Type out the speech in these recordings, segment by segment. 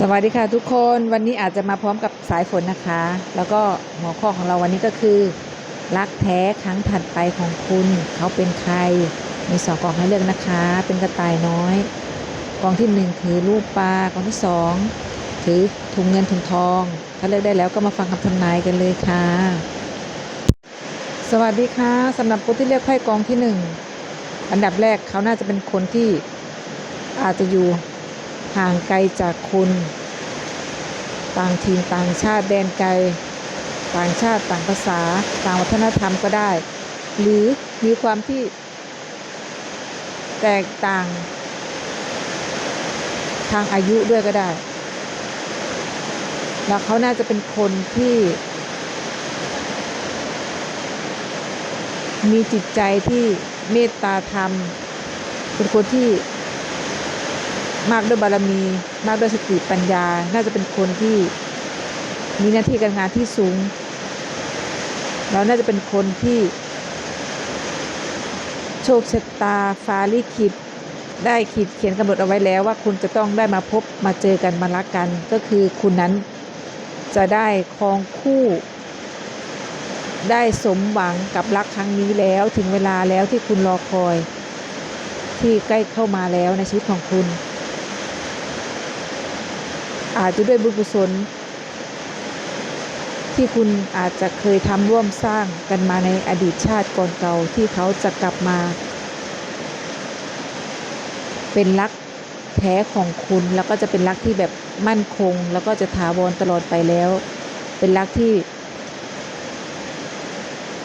สวัสดีค่ะทุกคนวันนี้อาจจะมาพร้อมกับสายฝนนะคะ แล้วก็หัวข้อของเราวันนี้ก็คือ รักแท้ครั้งถัดไปของคุณ เขาเป็นใคร มีสองกองให้เลือกนะคะ เป็นกระต่ายน้อย กองที่หนึ่งถือรูปปลากองที่สองถือถุงเงินถุงทอง ถ้าเลือกได้แล้วก็มาฟังคำทำนายกันเลยค่ะ สวัสดีค่ะสำหรับคนที่เลือกไพ่กองที่หนึ่งอันดับแรกเขาน่าจะเป็นคนที่อาจจะอยู่ ห่างไกลจากคุณ ต่างถิ่นต่างชาติแดนไกล ต่างชาติต่างภาษา ต่างวัฒนธรรมก็ได้ หรือมีความที่แตกต่างทางอายุด้วยก็ได้ แล้วเขาน่าจะเป็นคนที่ มีจิตใจที่เมตตาธรรม เป็นคนที่ มากด้วยบารมี มากด้วยสติปัญญา น่าจะเป็นคนที่มีหน้าที่การงานที่สูงแล้วน่าจะเป็นคนที่ โชคชะตาฟ้าลิขิตได้ขีดเขียนกำหนดเอาไว้แล้วว่าคุณจะต้องได้มาพบมาเจอกันมารักกัน ก็คือคุณนั้นจะได้ครองคู่ ได้สมหวังกับรักครั้งนี้แล้วถึงเวลาแล้วที่คุณรอคอย ที่ใกล้เข้ามาแล้วในชีวิตของคุณ อาจจะด้วยบุญกุศล ที่คุณอาจจะเคยทำร่วมสร้างกันมาในอดีตชาติก่อนเก่าที่เขาจะกลับมา เป็นรักแท้ของคุณแล้วก็จะเป็นรักที่แบบมั่นคง แล้วก็จะถาวรตลอดไปแล้ว เป็นรักที่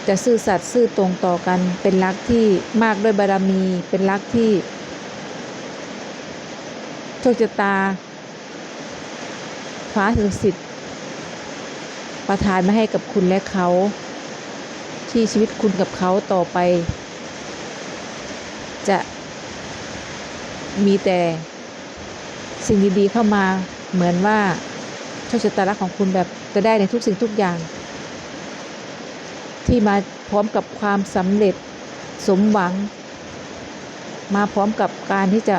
จะซื่อสัตย์ซื่อตรงต่อกัน เป็นรักที่มากด้วยบารมี เป็นรักที่โชคชะตา ฟ้าศักดิ์สิทธิ์ประทานมาให้กับคุณและเขา ที่ชีวิตคุณกับเขาต่อไป จะมีแต่สิ่งดีๆเข้ามาเหมือนว่าโชคชะตาของคุณแบบจะได้ในทุกสิ่งทุกอย่าง ที่มาพร้อมกับความสำเร็จสมหวัง มาพร้อมกับการที่จะ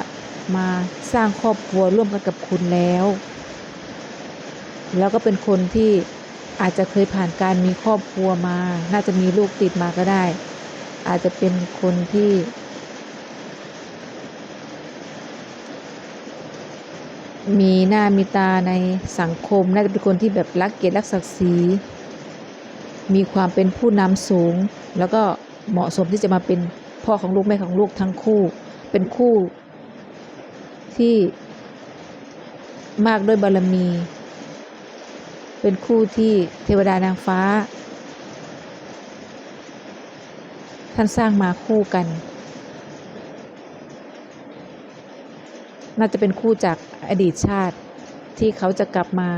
มาสร้างครอบครัวร่วมกันกับคุณแล้ว แล้วก็เป็นคนที่อาจจะเคยผ่านการมีครอบครัวมา น่าจะมีลูกติดมาก็ได้ อาจจะเป็นคนที่ มีหน้ามีตาในสังคม น่าจะเป็นคนที่แบบรักเกียรติรักศักดิ์ศรี มีความเป็นผู้นำสูง แล้วก็เหมาะสมที่จะมาเป็นพ่อของลูกแม่ของลูกทั้งคู่ เป็นคู่ที่มากด้วยบารมี เป็นคู่ที่เทวดานางฟ้า ท่านสร้างมาคู่กัน น่าจะเป็นคู่จากอดีตชาติที่เขาจะกลับมา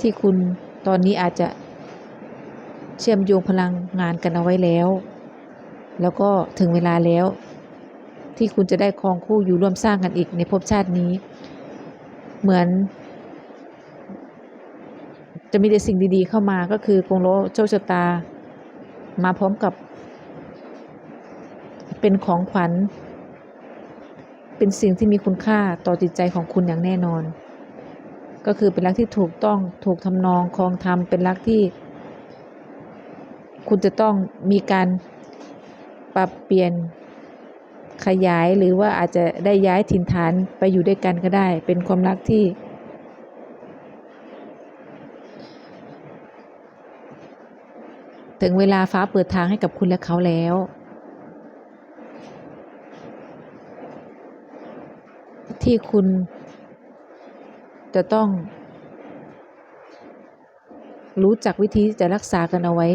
ที่คุณตอนนี้อาจจะเชื่อมโยงพลังงานกันเอาไว้แล้ว แล้วก็ถึงเวลาแล้ว ที่คุณจะได้ครองคู่อยู่ร่วมสร้างกันอีกในภพชาตินี้ เหมือน จะมีแต่สิ่งดีๆเข้ามาก็คือกงโลโชคชะตา มาพร้อมกับ เป็นของขวัญ เป็นสิ่งที่มีคุณค่าต่อจิตใจของคุณอย่างแน่นอน ก็คือเป็นรักที่ถูกต้องถูกทำนองครองธรรมเป็นรักที่ คุณจะต้องมีการปรับเปลี่ยนขยายหรือว่าอาจจะได้ย้ายถิ่นฐานไปอยู่ด้วยกันก็ได้ เป็นความรักที่ ถึงเวลาฟ้าเปิดทางให้กับคุณและเขาแล้ว ที่คุณจะต้อง รู้จักวิธีจะรักษากันเอาไว้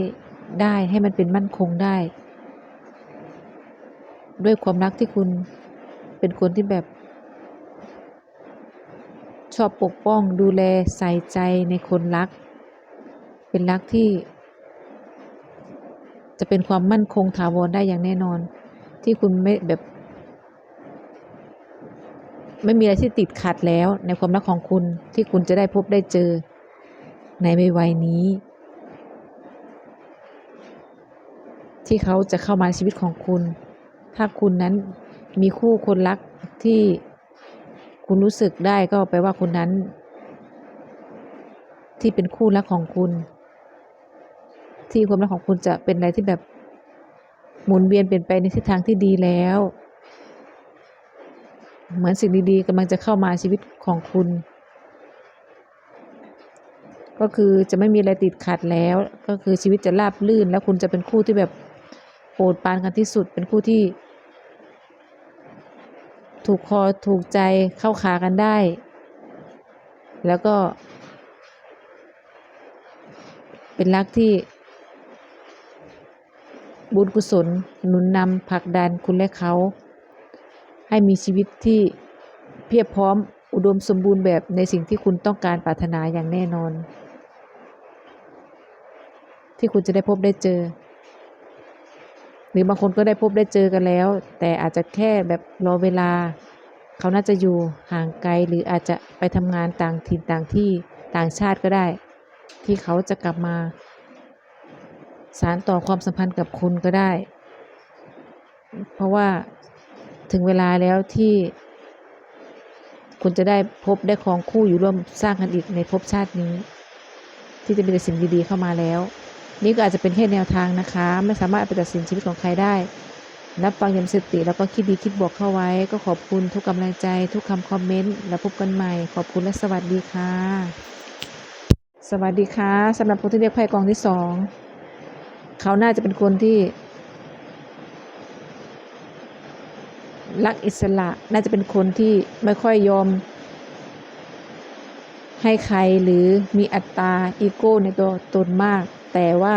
ได้ให้มันเป็นมั่นคงได้ ด้วยความรักที่คุณเป็นคนที่แบบ ชอบปกป้องดูแลใส่ใจในคนรัก เป็นรักที่ จะเป็นความมั่นคงถาวรได้อย่างแน่นอน ที่คุณไม่แบบ ไม่มีอะไรที่ติดขัดแล้ว ในความรักของคุณที่คุณจะได้พบได้เจอ ในวัยนี้ ที่เขาจะเข้ามาในชีวิตของคุณ ถ้าคุณนั้นมีคู่คนรักที่คุณรู้สึกได้ก็แปลว่าคนนั้น ที่เป็นคู่รักของคุณ ที่ความรักของคุณจะเป็นอะไรที่แบบหมุนเวียนเปลี่ยนไปในทิศทางที่ดีแล้ว เหมือนสิ่งดีๆกำลังจะเข้ามาชีวิตของคุณ ก็คือจะไม่มีอะไรติดขัดแล้ว ก็คือชีวิตจะราบรื่น แล้วคุณจะเป็นคู่ที่แบบโปรดปานกันที่สุด เป็นคู่ที่ ถูกคอถูกใจเข้าขากันได้ แล้วก็ เป็นรักที่ บุญกุศลหนุนนำผลักดันคุณและเขา ให้มีชีวิตที่เพียบพร้อมอุดมสมบูรณ์แบบในสิ่งที่คุณต้องการปรารถนาอย่างแน่นอน ที่คุณจะได้พบได้เจอ หรือบางคนก็ได้พบได้เจอกันแล้ว แต่อาจจะแค่แบบรอเวลา เขาน่าจะอยู่ห่างไกลหรืออาจจะไปทำงานต่างถิ่นต่างที่ต่างชาติก็ได้ ที่เขาจะกลับมา สารต่อความสัมพันธ์กับคุณก็ได้ เพราะว่าถึงเวลาแล้วที่คุณจะได้พบได้ครองคู่อยู่ร่วมสร้างกันอีกในภพชาตินี้ ที่จะมีแต่สิ่งดีๆเข้ามาแล้ว นี่ก็อาจจะเป็นแค่แนวทางนะคะ ไม่สามารถเอาไปตัดสินชีวิตของใครได้รับฟังยางมีสติแล้วก็คิดดีคิดบวกเข้าไว้ ก็ขอบคุณทุกกำลังใจ ทุกคำคอมเมนต์แล้วพบกันใหม่ ขอบคุณและสวัสดีค่ะ สวัสดีค่ะสำหรับคนที่เรียกไพ่กองที่สอง เขาน่าจะเป็นคนที่ รักอิสระ น่าจะเป็นคนที่ไม่ค่อยยอม ให้ใครหรือมีอัตตาอีโก้ในตัวตนมาก แต่ว่า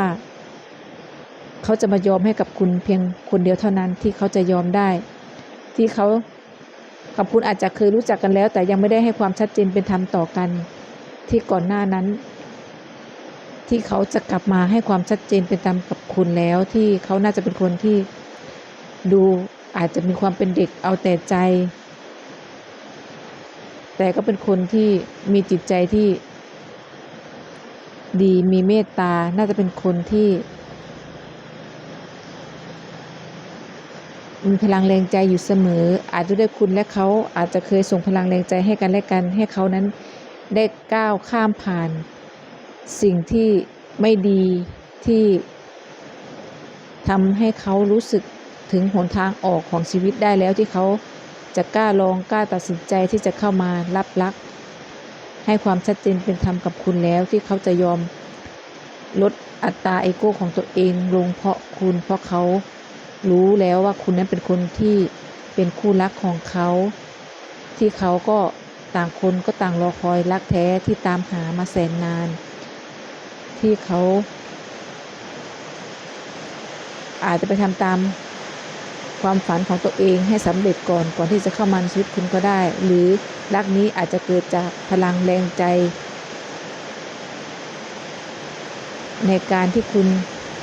เขาจะมายอมให้กับคุณเพียงคนเดียวเท่านั้นที่เขาจะยอมได้ ที่เขากับคุณอาจจะเคยรู้จักกันแล้ว แต่ยังไม่ได้ให้ความชัดเจนเป็นธรรมต่อกัน ที่ก่อนหน้านั้น ที่เขาจะกลับมาให้ความชัดเจนเป็นธรรมกับคุณแล้วที่เขาน่าจะเป็นคนที่ดูอาจจะมีความเป็นเด็กเอาแต่ใจ แต่ก็เป็นคนที่มีจิตใจที่ดีมีเมตตา น่าจะเป็นคนที่ มีพลังแรงใจอยู่เสมอ อาจจะด้วยคุณและเขาอาจจะเคยส่งพลังแรงใจให้กันและกันให้เขานั้นได้ก้าวข้ามผ่าน สิ่งที่ไม่ดีที่ทำให้เขารู้สึกถึงหนทางออกของชีวิตได้แล้วที่เขาจะกล้าลองกล้าตัดสินใจที่จะเข้ามารับรัก ให้ความชัดเจนเป็นธรรมกับคุณแล้วที่เขาจะยอมลดอัตราเอโก้ของตัวเองลงเพราะคุณเพราะเขารู้แล้วว่าคุณนั้นเป็นคนที่เป็นคู่รักของเขา ที่เขาก็ต่างคนก็ต่างรอคอยรักแท้ที่ตามหามาแสนนาน ที่เขาอาจจะไปทำตามความฝันของตัวเองให้สำเร็จก่อนก่อนที่จะเข้ามาในชีวิตคุณก็ได้ หรือรักนี้อาจจะเกิดจากพลังแรงใจ ในการที่คุณ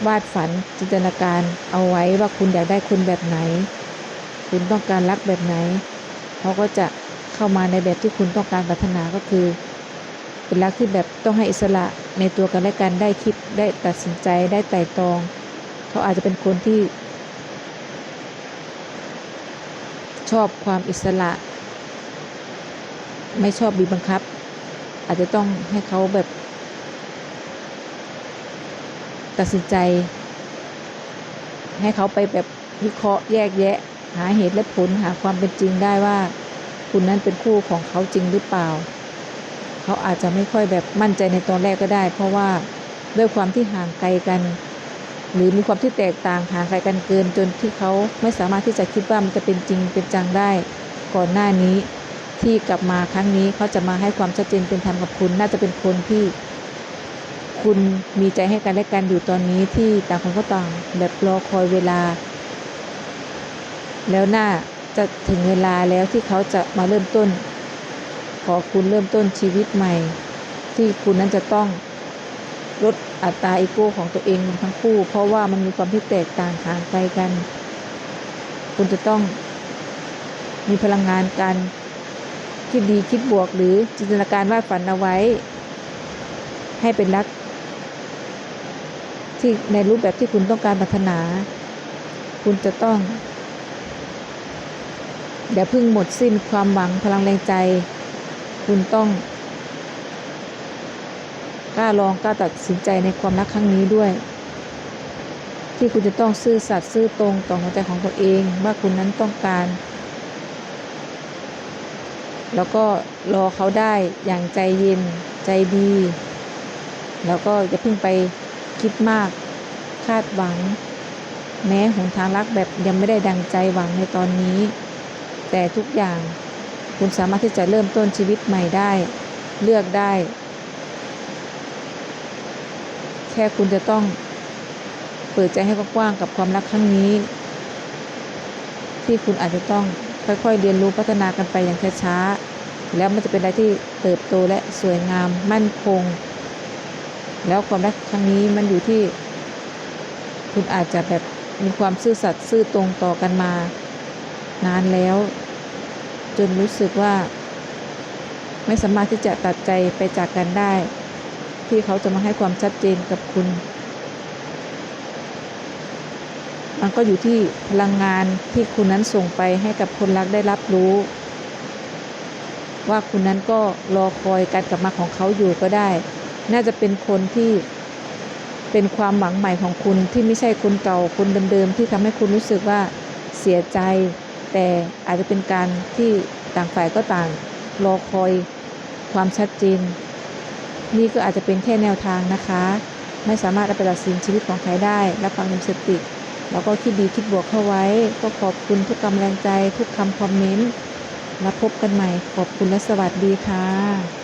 วาดฝันจินตนาการเอาไว้ว่าคุณอยากได้คุณแบบไหน คุณต้องการรักแบบไหนเขาก็จะเข้ามาในแบบที่คุณต้องการปรารถนาก็คือ เป็นรักที่แบบต้องให้อิสระ ในตัวกันและกันได้คิดได้ตัดสินใจได้ไต่ตรอง เขาอาจจะเป็นคนที่ ชอบความอิสระ ไม่ชอบบีบบังคับ อาจจะต้องให้เขาแบบ ตัดสินใจ ให้เขาไปแบบวิเคราะห์แยกแยะ หาเหตุและผลหาความเป็นจริงได้ว่า คุณนั้นเป็นคู่ของเขาจริงหรือเปล่า เขาอาจจะไม่ค่อยแบบมั่นใจในตอนแรกก็ได้ เพราะว่าด้วยความที่ห่างไกลกัน หรือมีความที่แตกต่างห่างไกลกันเกิน จนที่เขาไม่สามารถที่จะคิดว่ามันจะเป็นจริงเป็นจังได้ ก่อนหน้านี้ที่กลับมาครั้งนี้เขาจะมาให้ความชัดเจนเป็นธรรมกับคุณ น่าจะเป็นคนที่คุณมีใจให้กันและกันอยู่ตอนนี้ที่ต่างคนก็ต่างแบบรอคอยเวลา แล้วน่าจะถึงเวลาแล้วที่เขาจะมาเริ่มต้น ขอคุณเริ่มต้นชีวิตใหม่ ที่คุณนั้นจะต้องลดอัตราอีโก้ของตัวเองทั้งคู่ เพราะว่ามันมีความที่แตกต่างห่างไกลกัน คุณจะต้องมีพลังงานการคิดดีคิดบวกหรือจินตนาการวาดฝันเอาไว้ ให้เป็นรัก ที่ในรูปแบบที่คุณต้องการปรารถนา คุณจะต้องอย่าเพิ่งหมดสิ้นความหวังพลังแรงใจ คุณต้องกล้าลองกล้าตัดสินใจในความรักครั้งนี้ด้วย ที่คุณจะต้องซื่อสัตย์ซื่อตรงต่อหัวใจของตัวเองว่าคุณนั้นต้องการ แล้วก็รอเขาได้อย่างใจเย็นใจดี แล้วก็อย่าเพิ่งไปคิดมากคาดหวัง แม้หนทางรักแบบยังไม่ได้ดังใจหวังในตอนนี้ แต่ทุกอย่าง คุณสามารถที่จะเริ่มต้นชีวิตใหม่ได้ เลือกได้ แค่คุณจะต้องเปิดใจให้กว้างๆกับความรักครั้งนี้ ที่คุณอาจจะต้องค่อยๆเรียนรู้พัฒนากันไปอย่างช้าๆแล้วมันจะเป็นอะไรที่เติบโตและสวยงามมั่นคง แล้วความรักครั้งนี้มันอยู่ที่ คุณอาจจะแบบมีความซื่อสัตย์ซื่อตรงต่อกันมา นานแล้ว จนรู้สึกว่า ไม่สามารถที่จะตัดใจไปจากกันได้ ที่เขาจะมาให้ความชัดเจนกับคุณ มันก็อยู่ที่พลังงานที่คุณนั้นส่งไปให้กับคนรักได้รับรู้ ว่าคุณนั้นก็รอคอยการกลับมาของเขาอยู่ก็ได้ น่าจะเป็นคนที่เป็นความหวังใหม่ของคุณที่ไม่ใช่คนเก่าคนเดิมๆที่ทำให้คุณรู้สึกว่าเสียใจ แต่อาจจะเป็นการที่ต่างฝ่ายก็ต่างรอคอยความชัดเจน นี่ก็อาจจะเป็นแค่แนวทางนะคะ ไม่สามารถเอาไปตัดสินชีวิตของใครได้ รับฟังมีสติ แล้วก็คิดดีคิดบวกเข้าไว้ ก็ขอบคุณทุกกำลังใจ ทุกคำคอมเมนต์ แล้วพบกันใหม่ ขอบคุณและสวัสดีค่ะ